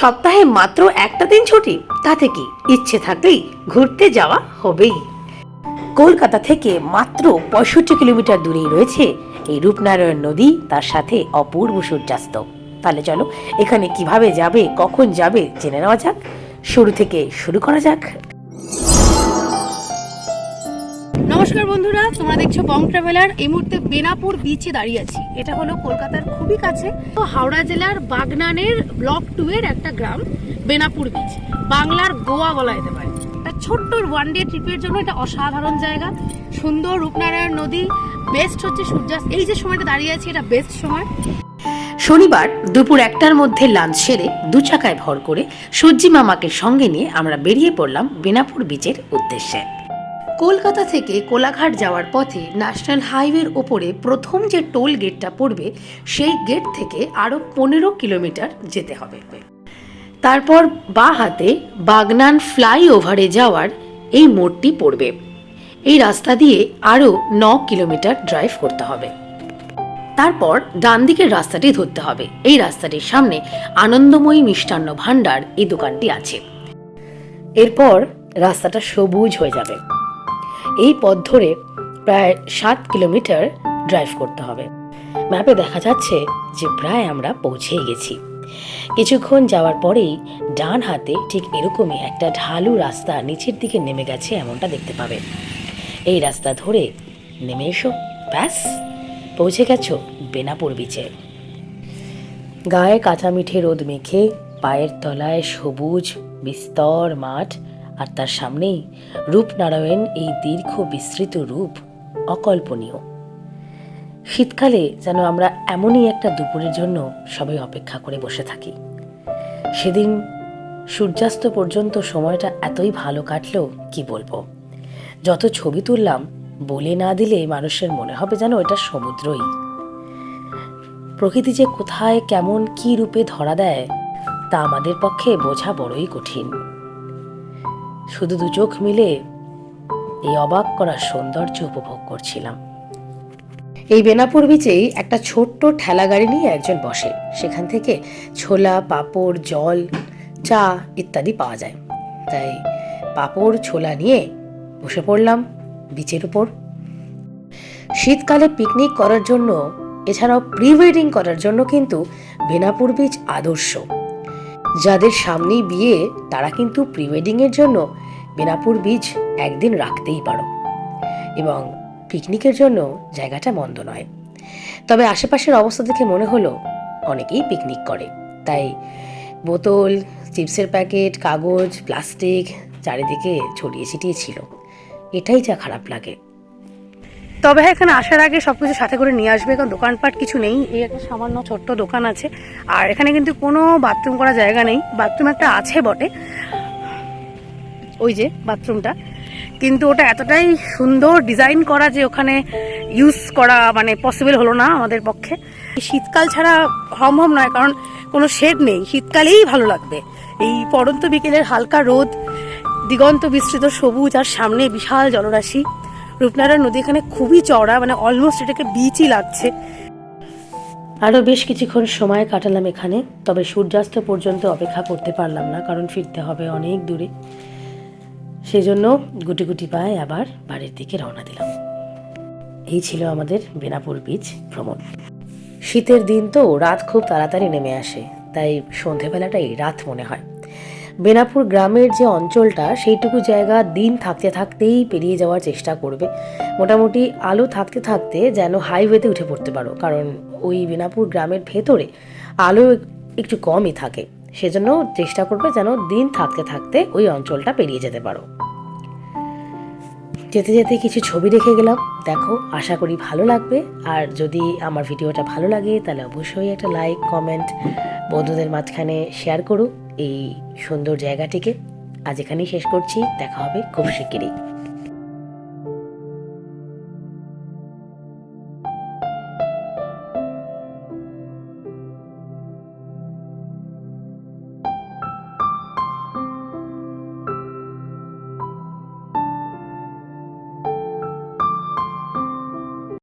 সপ্তাহে মাত্র একটা দিন ছুটি, তাতে কি ইচ্ছে থাকলেই ঘুরতে যাওয়া হবেই। কলকাতা থেকে মাত্র পঁয়ষট্টি কিলোমিটার দূরেই রয়েছে এই রূপনারায়ণ নদী, তার সাথে অপূর্ব সূর্যাস্ত। তাহলে চলো, এখানে কীভাবে যাবে, কখন যাবে, জেনে নেওয়া যাক। শুরু থেকে শুরু করা যাক। নমস্কার বন্ধুরা, তোমরা দেখছ বং ট্রাভেলার। এই মুহূর্তে বেনাপুর বিচে দাঁড়িয়ে আছি। এটা হলো কলকাতার খুবই কাছে। তো হাওড়া জেলার বাগনানের ব্লক টু এর একটা গ্রাম, বেনাপুর বিচ বাংলার গোয়া বলা যেতে পারে। একটা ছোট্ট ওয়ান ডে ট্রিপের জন্য এটা অসাধারণ জায়গা। সুন্দর রূপনারায়ণ নদী বেস্ট হচ্ছে সূর্যাস্ত। এই যে সময়টা দাঁড়িয়ে আছি, এটা বেস্ট সময়। শনিবার দুপুর একটার মধ্যে লাঞ্চ সেরে দু চাকায় ভর করে সূর্যি মামাকে সঙ্গে নিয়ে আমরা বেরিয়ে পড়লাম বেনাপুর বিচের উদ্দেশ্যে। কলকাতা থেকে কোলাঘাট যাওয়ার পথে ন্যাশনাল হাইওয়ের ওপরে প্রথম যে টোল গেটটা পড়বে, সেই গেট থেকে আরও পনেরো কিলোমিটার যেতে হবে। তারপর বা হাতে বাগনান ফ্লাইওভারে যাওয়ার এই মোড়টি পড়বে। এই রাস্তা দিয়ে আরও ন কিলোমিটার ড্রাইভ করতে হবে। তারপর ডান দিকের রাস্তাটি ধরতে হবে। এই রাস্তাটির সামনে আনন্দময়ী মিষ্টান্ন ভাণ্ডার এই দোকানটি আছে। এরপর রাস্তাটা সবুজ হয়ে যাবে। এই পথ ধরে প্রায় সাত কিলোমিটার ড্রাইভ করতে হবে। ম্যাপে দেখা যাচ্ছে যে প্রায় আমরা পৌঁছেই গেছি। কিছুক্ষণ যাওয়ার পরেই ডান হাতে ঠিক এরকমই একটা ঢালু রাস্তা নিচের দিকে নেমে গেছে এমনটা দেখতে পাবে এই রাস্তা ধরে নেমে এসো, ব্যাস, পৌঁছে গেছো বেনাপুর বিচে গায়ে কাঁচা মিঠে রোদ মেখে পায়ের তলায় সবুজ, বিস্তর মাঠ আর তার সামনেই রূপনারায়ণ এই দীর্ঘ বিস্তৃত রূপ অকল্পনীয়। শীতকালে যেন আমরা এমনই একটা দুপুরের জন্য সবাই অপেক্ষা করে বসে থাকি। সেদিন সূর্যাস্ত পর্যন্ত সময়টা এতই ভালো কাটলো, কি বলব? যত ছবি তুললাম, বলে না দিলে মানুষের মনে হবে যেন এটা সমুদ্রই। প্রকৃতি যে কোথায় কেমন কি রূপে ধরা দেয়, তা আমাদের পক্ষে বোঝা বড়ই কঠিন। শুধু দু চোখ মিলে এই অবাক করার সৌন্দর্য উপভোগ করছিলাম। এই বেনাপুর বিচেই একটা ছোট্ট ঠেলা গাড়ি নিয়ে একজন বসে। সেখান থেকে ছোলা, পাঁপড়, জল, চা ইত্যাদি পাওয়া যায়। তাই পাঁপড়, ছোলা নিয়ে বসে পড়লাম বিচের উপর। শীতকালে পিকনিক করার জন্য, এছাড়াও প্রি ওয়েডিং করার জন্য কিন্তু বেনাপুর বিচ আদর্শ। যাদের সামনেই বিয়ে, তারা কিন্তু প্রি ওয়েডিংয়ের জন্য বেনাপুর বিচ একদিন রাখতেই পারো। এবং পিকনিকের জন্য জায়গাটা মন্দ নয়। তবে আশেপাশের অবস্থা দেখে মনে হলো অনেকেই পিকনিক করে। তাই বোতল, চিপসের প্যাকেট, কাগজ প্লাস্টিক চারিদিকে ছড়িয়ে ছিটিয়ে ছিল। এটাই যা খারাপ লাগে। তবে হ্যাঁ এখানে আসার আগে সবকিছু সাথে করে নিয়ে আসবে, কারণ দোকানপাট কিছু নেই। এই একটা সামান্য ছোট্ট দোকান আছে। আর এখানে কিন্তু কোনো বাথরুম করার জায়গা নেই। বাথরুম একটা আছে বটে। ওই যে বাথরুমটা। কিন্তু ওটা এতটাই সুন্দর ডিজাইন করা যে ওখানে ইউজ করা মানে পসিবল হলো না আমাদের পক্ষে। শীতকাল ছাড়া সম্ভব নয়, কারণ কোনো শেড নেই। শীতকালেই ভালো লাগবে। এই পড়ন্ত বিকেলের হালকা রোদ, দিগন্ত বিস্তৃত সবুজ আর সামনে বিশাল জলরাশি। রূপনারায়ণ নদী এখানে খুবই চওড়া মানে অলমোস্ট এটাকে বিচই লাগছে। আরও বেশ কিছুক্ষণ সময় কাটালাম এখানে, তবে সূর্যাস্ত পর্যন্ত অপেক্ষা করতে পারলাম না, কারণ ফিরতে হবে অনেক দূরে। সেজন্য গুটি গুটি পায়ে আবার বাড়ির দিকে রওনা দিলাম। এই ছিল আমাদের বেনাপুর বীচ ভ্রমণ। শীতের দিন তো রাত খুব তাড়াতাড়ি নেমে আসে, তাই সন্ধেবেলাটাই রাত মনে হয়। বেনাপুর গ্রামের যে অঞ্চলটা, সেইটুকু জায়গা দিন থাকতে থাকতেই পেরিয়ে যাওয়ার চেষ্টা করবে। মোটামুটি আলো থাকতে থাকতে যেন হাইওয়েতে উঠে পড়তে পারো, কারণ ওই বেনাপুর গ্রামের ভেতরে আলো একটু কমই থাকে। সেজন্য চেষ্টা করবে যেন দিন থাকতে থাকতে ওই অঞ্চলটা পেরিয়ে যেতে পারো। যেতে যেতে কিছু ছবি রেখে গেলাম। দেখো, আশা করি ভালো লাগবে। আর যদি আমার ভিডিওটা ভালো লাগে, তাহলে অবশ্যই একটা লাইক কমেন্ট বন্ধুদের মাঝখানে শেয়ার করো এই সুন্দর জায়গাটিকে। আজ এখানেই শেষ করছি। দেখা হবে খুব শিগগিরই।